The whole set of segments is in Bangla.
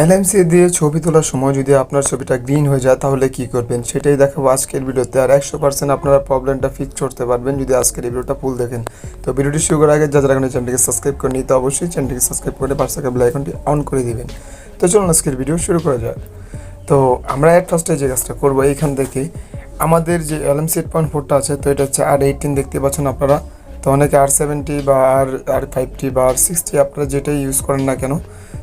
এলএমসি দিয়ে ছবি তোলার সময় যদি আপনার ছবিটা গ্রিন হয়ে যায়, তাহলে কি করবেন? সেটাই দেখাবো আজকের ভিডিওতে। আর একশো পার্সেন্ট আপনারা প্রবলেমটা ফিক্স করতে পারবেন যদি আজকের এই ভিডিওটা ফুল দেখেন। তো ভিডিওটি শুরু করার আগে যা যারা চ্যানেলটিকে সাবস্ক্রাইব করে নিতে অবশ্যই চ্যানেলটিকে সাবস্ক্রাইব করে পাশে থাকা আইকনটি অন করে দিবেন। তো চলুন আজকের ভিডিও শুরু করা যাক। তো আমরা এট ফার্স্টে যে কাজটা করব, এইখান থেকে আমাদের যে এলএমসি এইট পয়েন্ট ফোরটা আছে, তো এটা হচ্ছে আর এইটিন দেখতে পাচ্ছেন আপনারা। তো অনেকে আর সেভেন্টি বা আর আর ফাইভটি বা আর সিক্সটি আপনারা যেটাই ইউজ করেন না কেন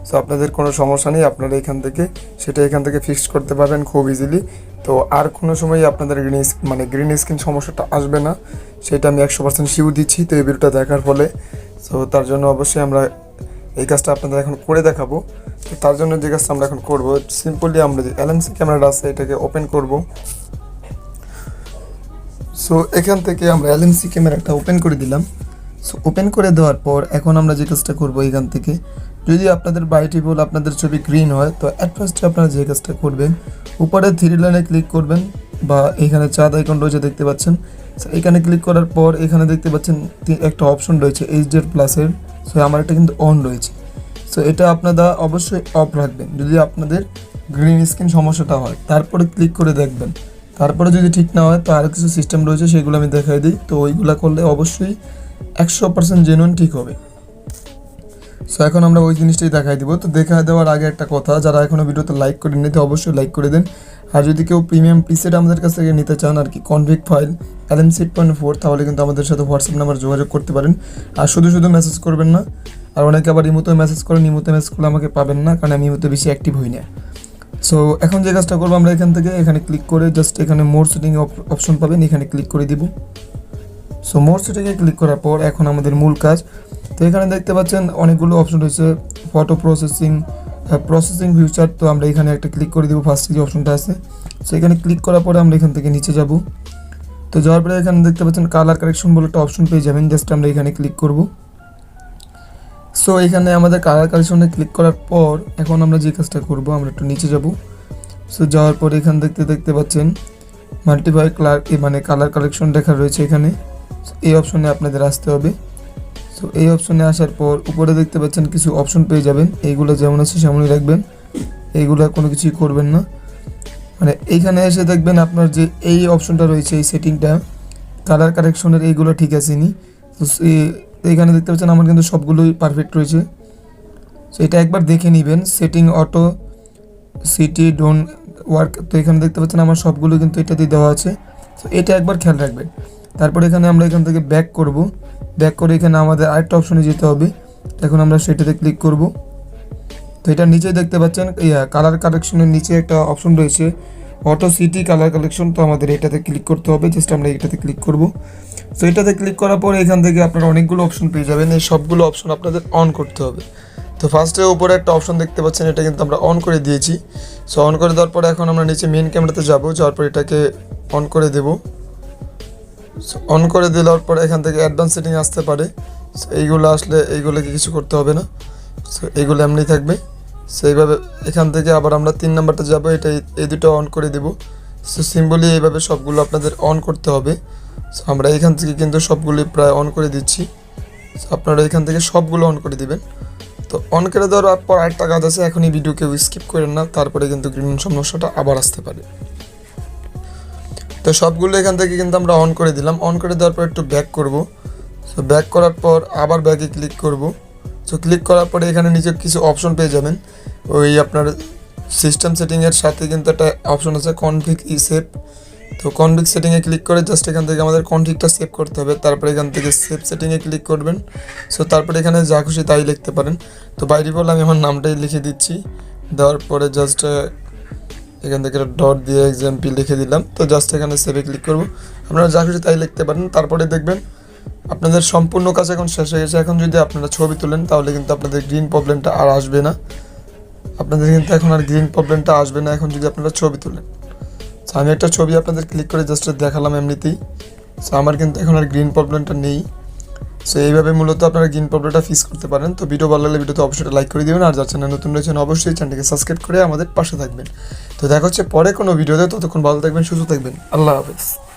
সো আপনাদের কোনো সমস্যা নেই, আপনারা এখান থেকে, সেটা এখান থেকে ফিক্স করতে পারবেন খুব ইজিলি তো, আর কোনো সময় আপনাদের গ্রিন মানে গ্রিন স্ক্রিন সমস্যাটা আসবে না, সেটা আমি একশো পার্সেন্ট শিউ দিচ্ছি, তো এই ভিডিওটা দেখার ফলে। সো তার জন্য অবশ্যই আমরা এই কাজটা আপনাদের এখন করে দেখাবো। তো, তার জন্য যে কাজটা আমরা এখন করব সিম্পলি আমরা যে এলএমসি ক্যামেরাটা আছে, এটাকে ওপেন করব। সো এখান থেকে আমরা এলএমসি ক্যামেরাটা ওপেন করে দিলাম। সো ওপেন করে দেওয়ার পর এখন আমরা যে কাজটা করব এখান থেকে, যদি আপনাদের বাইটি বল আপনাদের ছবি গ্রিন হয়, তো অ্যাট ফার্স্টে আপনারা যে কাজটা করবেন, উপরে থ্রি লাইনে ক্লিক করবেন বা এখানে চাঁদ আইকন রয়েছে দেখতে পাচ্ছেন। এখানে ক্লিক করার পর এখানে দেখতে পাচ্ছেন একটা অপশন রয়েছে এইচ এইচডিআর প্লাসের সো আমার এটা কিন্তু অন রয়েছে। সো এটা আপনারা অবশ্যই অফ রাখবেন। যদি আপনাদের গ্রিন স্ক্রিন সমস্যাটা হয়, তারপরে ক্লিক করে দেখবেন। তারপরে যদি ঠিক না হয়, তো আরও কিছু সিস্টেম রয়েছে, সেগুলো আমি দেখাই দিই। তো ওইগুলো করলে অবশ্যই একশো পার্সেন্ট জেনুইন ঠিক হবে। সো এখন আমরা ওই জিনিসটাই দেখাই দিব। তো দেখা দেওয়ার আগে একটা কথা, যারা এখনও ভিডিওতে লাইক করে নিতে অবশ্যই লাইক করে দেন। আর যদি কেউ প্রিমিয়াম প্রিসেট আমাদের কাছ থেকে নিতে চান আর কি কনভিক file LM sheet point four তাহলে কিন্তু আমাদের সাথে হোয়াটসঅ্যাপ নাম্বার যোগাযোগ করতে পারেন। আর শুধু শুধু মেসেজ করবেন না, আর অনেকে আবার ইমুতে মেসেজ করেন ইমুতে মেসেজ করলে আমাকে পাবেন না, কারণ আমি ইমুতে বেশি অ্যাক্টিভ হই না। সো এখন যে কাজটা করব আমরা এখান থেকে, এখানে ক্লিক করে জাস্ট এখানে মোর সেটিং অপশন পাবেন, এখানে ক্লিক করে দিব। সো মোর সেটিংয়ে ক্লিক করার পর এখন আমাদের মূল কাজ। তো এখানে দেখতে পাচ্ছেন অনেকগুলো অপশন রয়েছে। ফটো প্রসেসিং প্রসেসিং ফিউচার তো আমরা এখানে একটা ক্লিক করে দিব ফার্স্ট যে অপশনটা আছে। সো এখানে ক্লিক করার পরে আমরা এখান থেকে নিচে যাব। তো যাওয়ার পরে এখানে দেখতে পাচ্ছেন কালার কারেকশন বলে একটা অপশন পেয়ে যাবেন জাস্ট আমরা এখানে ক্লিক করব। সো এখানে আমাদের কালার কারেকশনে ক্লিক করার পর এখন আমরা যে কাজটা করব, আমরা একটু নিচে যাব। সো যাওয়ার পর এখান দেখতে দেখতে পাচ্ছেন মাল্টিপ্লাই কালার মানে কালার কালেকশন দেখা রয়েছে এখানে। এই অপশনে আপনাদের আসতে হবে। সো এই অপশনে আসার পর উপরে দেখতে পাচ্ছেন কিছু অপশন পেয়ে যাবেন। এইগুলো যেমন আছে সেমনই রাখবেন। এইগুলো কোনো কিছুই করবেন না। মানে এইখানে এসে দেখবেন আপনার যে এই অপশনটা রয়েছে, এই সেটিংটা কালার কারেকশনের এইগুলো ঠিক আছে নি। তো এইখানে দেখতে পাচ্ছেন আমার কিন্তু সবগুলোই পারফেক্ট রয়েছে। সো এটা একবার দেখে নেবেন। Setting auto city don't work তো এখানে দেখতে পাচ্ছেন আমার সবগুলো কিন্তু এটাতে দেওয়া আছে। তো এটা একবার খেয়াল রাখবেন। তারপর এখানে আমরা এখান থেকে ব্যাক করব। ব্যাক করে এখানে আমাদের আরেকটা অপশনে যেতে হবে। এখন আমরা সেটাতে ক্লিক করব। তো এটা নিচে দেখতে পাচ্ছেন কালার কালেকশনের নিচে একটা অপশন রয়েছে। অটো সিটি কালার কালেকশন তো আমাদের এটাতে ক্লিক করতে হবে জাস্ট আমরা এটাতে ক্লিক করব। তো এটাতে ক্লিক করার পর এখান থেকে আপনারা অনেকগুলো অপশন পেয়ে যাবেন, এই সবগুলো অপশন আপনাদের অন করতে হবে। তো ফার্স্টে উপরে একটা অপশন দেখতে পাচ্ছেন, এটা কিন্তু আমরা অন করে দিয়েছি। সো অন করে দেওয়ার পরে এখন আমরা নিচে মেন ক্যামেরাতে যাব, যাওয়ার পর এটাকে অন করে দেব। অন করে দেওয়ার পরে এখান থেকে অ্যাডভান্স সেটিং আসতে পারে। এইগুলো আসলে এইগুলোকে কিছু করতে হবে না। সো এইগুলো এমনি থাকবে। সো এইভাবে এখান থেকে আবার আমরা তিন নাম্বারটা যাব, এটা এই- দুটো অন করে দেব। সো সিম্বলি এইভাবে সবগুলো আপনাদের অন করতে হবে। সো আমরা এখান থেকে কিন্তু সবগুলি প্রায় অন করে দিচ্ছি। সো আপনারা এখান থেকে সবগুলো অন করে দিবেন। তো অন করে দেওয়ার পর আরেকটা কাজ আছে, এখনই ভিডিও কেউ স্কিপ করেন না, তারপরে কিন্তু গ্রিন সমস্যাটা আবার আসতে পারে। তো সবগুলো এখান থেকে কিন্তু আমরা অন করে দিলাম। অন করে দেওয়ার পর একটু ব্যাক করব। সো ব্যাক করার পর আবার ব্যাকে ক্লিক করব। সো ক্লিক করার পরে এখানে নিচে কিছু অপশন পেয়ে যাবেন। ওই আপনার সিস্টেম সেটিংয়ের সাথে কিন্তু একটা অপশন আছে কনফিগ ই সেভ তো কনফিগ সেটিংয়ে ক্লিক করে জাস্ট এখান থেকে আমাদের কনফিগটা সেভ করতে হবে। তারপরে এখান থেকে সেভ সেটিংয়ে ক্লিক করবেন। সো তারপরে এখানে যা খুশি তাই লিখতে পারেন। তো বাইরে ডিফল্ট আমি আমার নামটাই লিখে দিচ্ছি। দেওয়ার পরে জাস্ট এখান থেকে ডট দিয়ে এক্সাম্পল লিখে দিলাম। তো জাস্ট এখানে সেভে ক্লিক করব। আপনারা যা খুশি তাই লিখতে পারেন। তারপরে দেখবেন আপনাদের সম্পূর্ণ কাজ এখন শেষ হয়ে গেছে। এখন যদি আপনারা ছবি তোলেন, তাহলে কিন্তু আপনাদের গ্রিন প্রবলেমটা আর আসবে না। আপনাদের কিন্তু এখন আর গ্রিন প্রবলেমটা আসবে না এখন যদি আপনারা ছবি তোলেন। আমি একটা ছবি আপনাদের ক্লিক করে জাস্ট দেখালাম এমনিতেই। সো আমার কিন্তু এখন আর গ্রিন প্রবলেমটা নেই। সো এইভাবে মূলত আপনারা গ্রিন প্রবলেমটা ফিক্স করতে পারেন। তো ভিডিও ভালো লাগলে ভিডিওতে অবশ্যই লাইক করে দেবেন। আর যার চ্যানেল নতুন রয়েছেন, অবশ্যই চ্যানেলকে সাবস্ক্রাইব করে আমাদের পাশে থাকবেন। তো দেখা হচ্ছে পরে কোনো ভিডিওতে ততক্ষণ ভালো থাকবেন, সুস্থ থাকবেন। আল্লাহ হাফেজ।